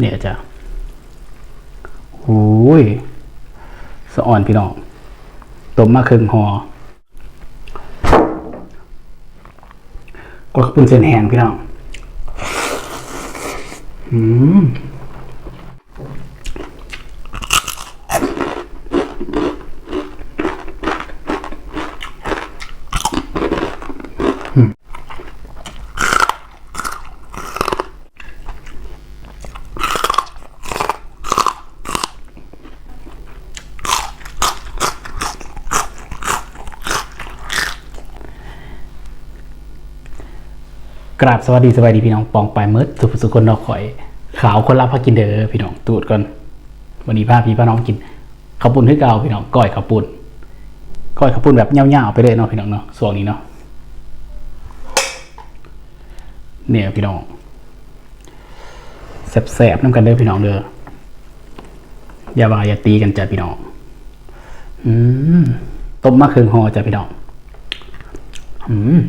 เนี่ยจ้ะโอ้ยสะอ่อนพี่น้องต้มมาครึ่งหอกดขปุ่นเส้นแห้งพี่น้องอืม กราบสวัสดีสวัสดีพี่น้องปองไปเมิดสุภสุคนนอกข่อย ขาวคนรับพากินเด้อพี่น้องตูดก่อนวันนี้พาพี่พาน้องกินข้าวปุ้นให้เก่าพี่น้องก้อยข้าวปุ้นก้อยข้าวปุ้นแบบเงี้ยวๆไปเลยเนาะพี่น้องเนาะส่วนนี้เนาะเนี่ยพี่น้องแสบๆน้ำกันเด้อพี่น้องเด้ออย่าว่าอย่าตีกันจ้ะพี่น้องอืมต้มมะเขือหอจ้ะพี่น้องอืม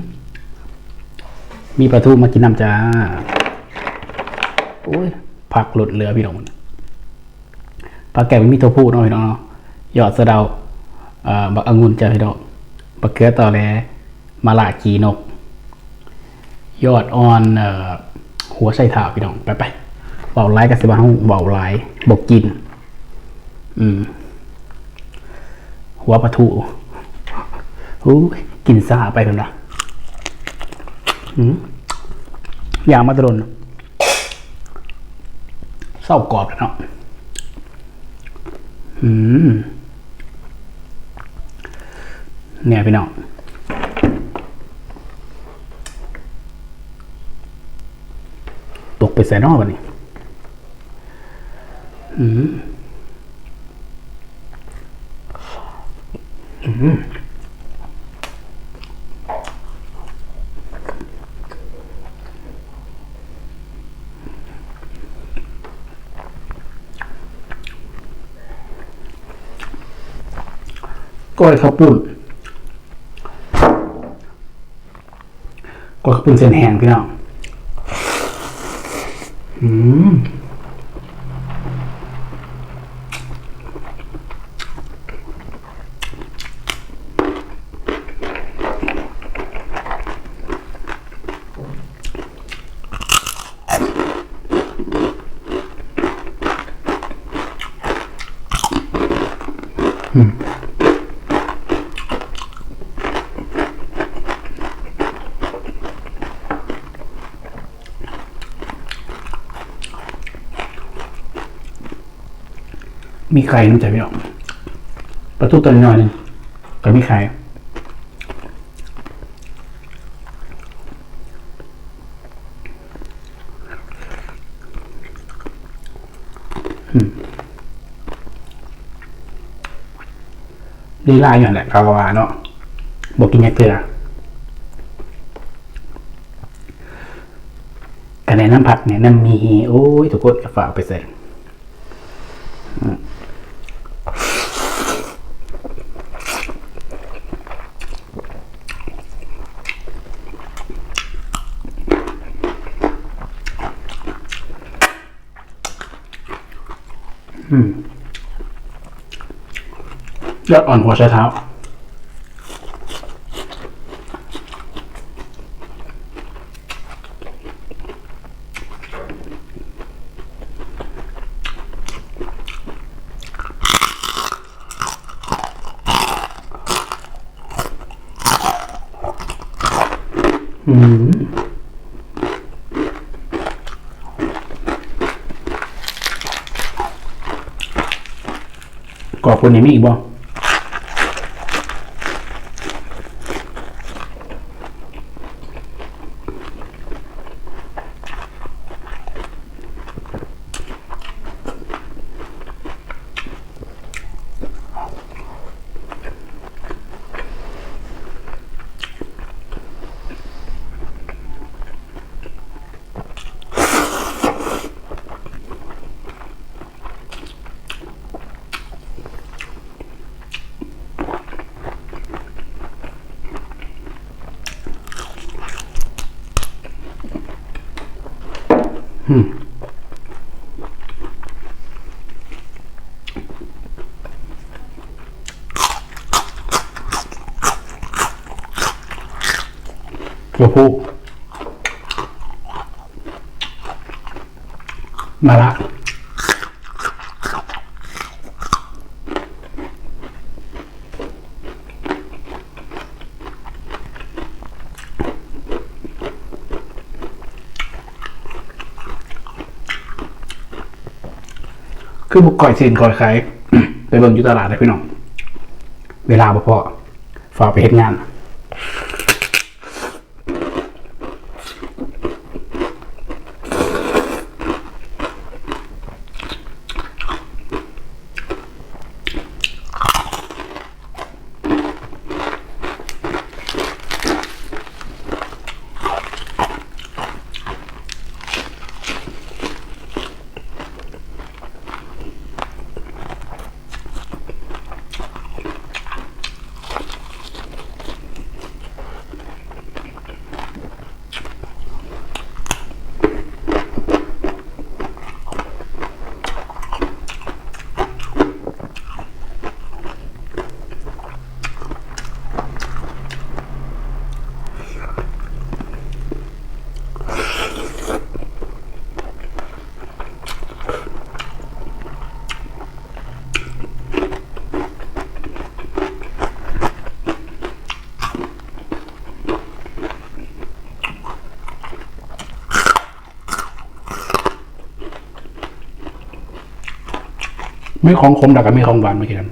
มีปลาทูมากินน้ำจ้าโอ้ยผักหลุดเหลือพี่น้องปลาแก้วไม่มีตัวผู้นาะพี่น้องเนาะหยอดสะเดาอ่อบักองุ่นจ้าพี่น้องบักเกลือต่อแลมาลากีนก ยอดอ่อนหัวไชเท้าพี่น้องไปไปเบาไล่กับสิบ้าห้องเบาไล่บกกิน อืม หัวปลาทูอู้กินซาไปกันนะ อย่างมาตรนเศร้ากรอบแล้วเนาะอืมเนี่ยพี่น้องตกไปใส่นอกวันนี้อืม อืม ก้อยข้าวปุ้นก้อยข้าวปุ้นเส้นแห้งพี่น้องอืม มีไข่น้ำใจพี่น้องปลาทูตัวน้อยนึงก็มีไข่อืมดีลายอยู่นั่นแหละคาวาเนาะบอกกินแค่เกลือกันในน้ำผักเนี่ยน้ำมี โอ้ย ทุกคนฝากไปใส่ ยอดอ่อนหัวใช้เท้า อืมกรอบคนนี้มีอีกบ่ ตัวผู้มาละคือบุกก่อยซีนก่อยขายไปเบิ่งอยู่ตลาดเลยพี่น้อง เวลาบ่พอฝากไปเฮ็ดงาน ม่ของขมแต่ก็มีของหวานมากิน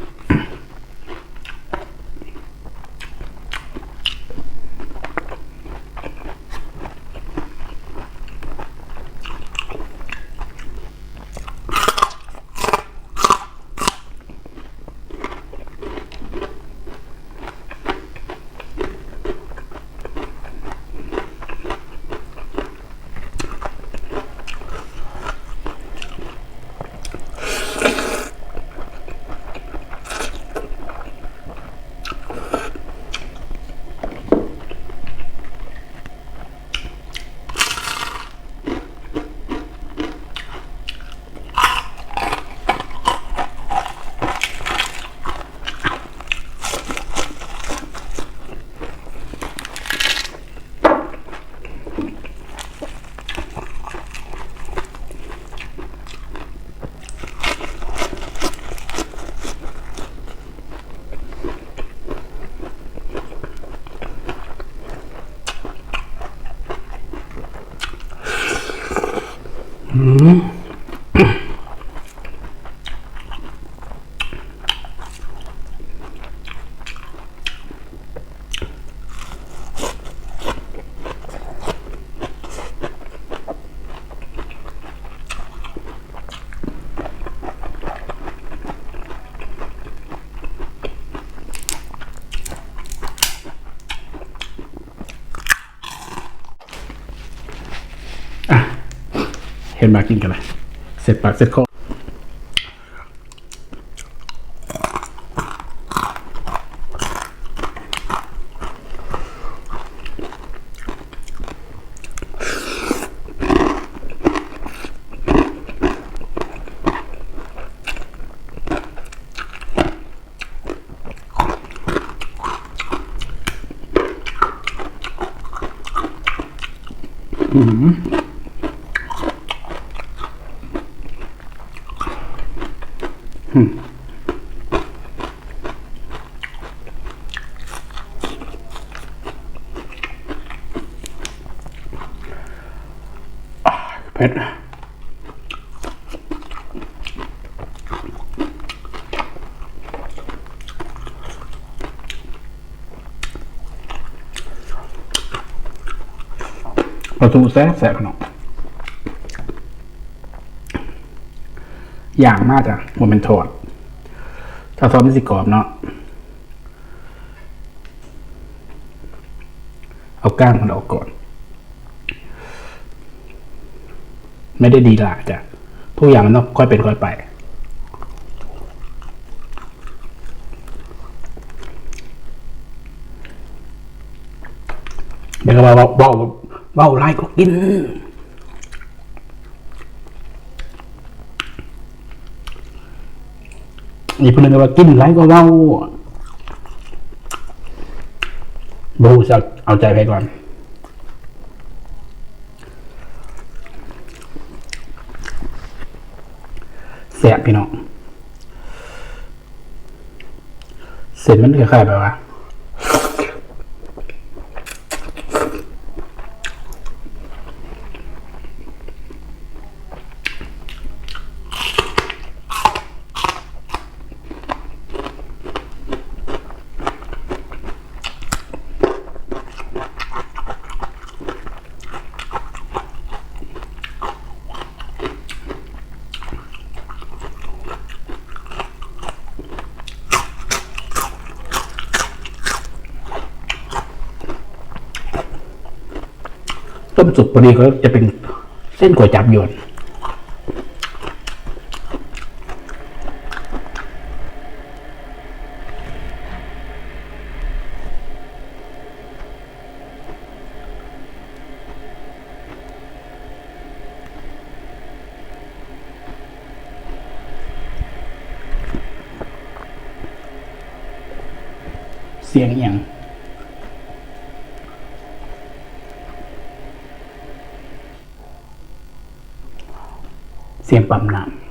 กั เห็นมากินกันเลยเสร็จปากเสร็จคอ เผ็ดปลาทูแซ่บแซ่บขนม อย่างมากจ้ะมันเป็นทอดถ้าทอดไม่สิกรอบเนาะเอาก้างมันออกก่อน ไม่ได้ดีหลายจ้ะทุกอย่างมันต้องค่อยเป็นค่อยไป เดี๋ยวก็ว่าเบาเบาไรก็กิน นี่เพิ่นว่ากินไรก็เว้าบูซักเอาใจไปก่อนแสบพี่น้องเสร็จมันคล้ายๆแบบว่า มสุกพอดีก็จะเป็นเส้นก๋วยจับยวนเสียงเอียง เสียงปั๊มน้ำ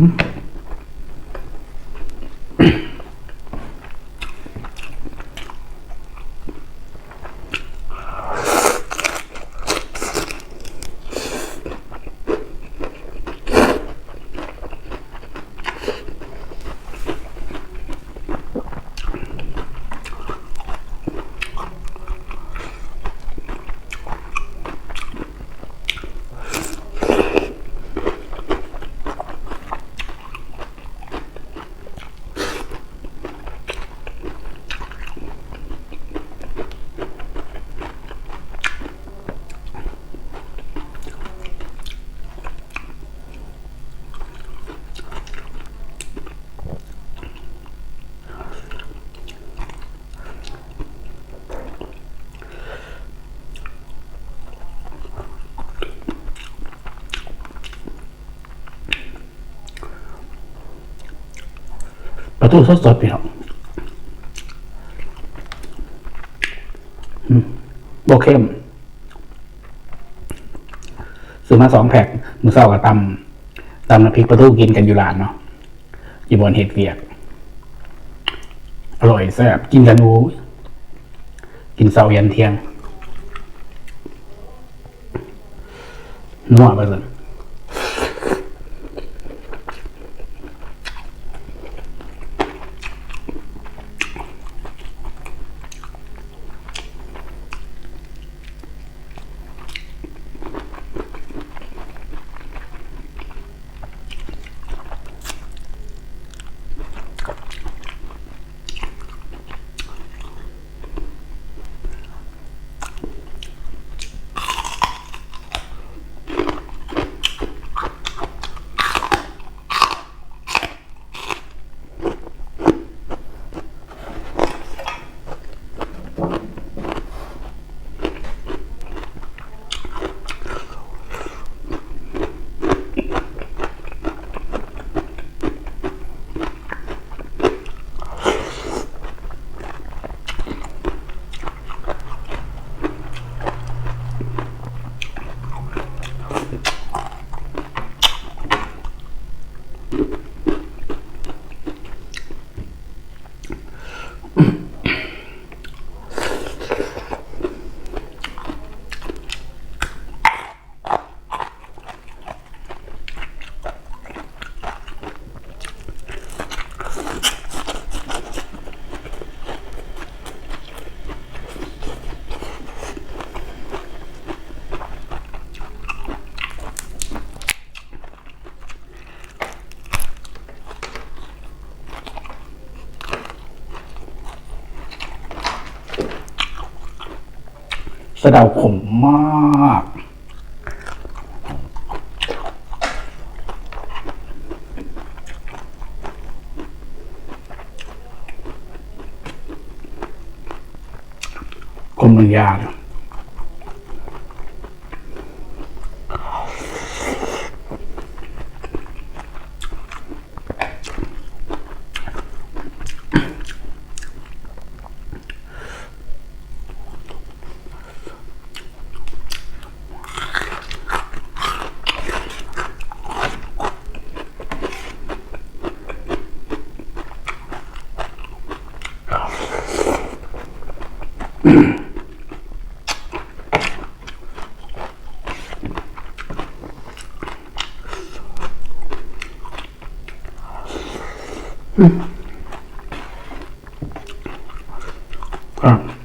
ป ตู้สดๆพี่น้องอืมโบเข้มซื้อมาสองแพ็คมือเศร้ากับตำตำน้ำพริกประตูกินกันอยู่ร้านเนาะอยู่บนเห็ดเวียก อร่อยแซ่บกินกันอูกินเสายันเที่ยงนัวไปเลย สะเดาขมมาก ขมหนึ่งยาเลย Um,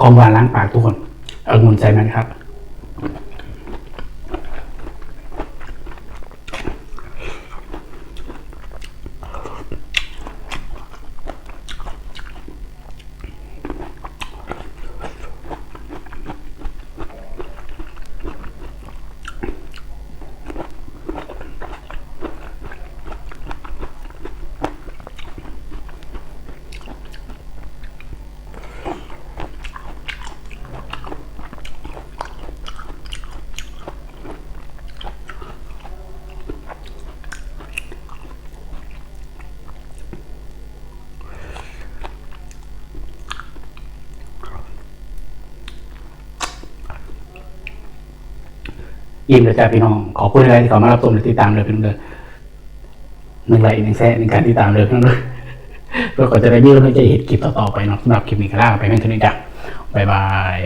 ของหวานล้างปากทุกคนเองุนใจไหมันครับ ยิ้มเลยจ้าพี่น้อง ขอพูดอะไรที่ขอมารับชมหรือติดตามเลยพี่น้องเลยหนึ่งไลค์หนึ่งแชร์หนึ่งการติดตามเลยพี่น้องเลยเพื่อก็จะได้มีกำลังใจเห็นคลิปต่อๆไปเนาะสำหรับคลิปนี้ก็ลาไปเพียงเท่านี้จ้ะบ๊ายบาย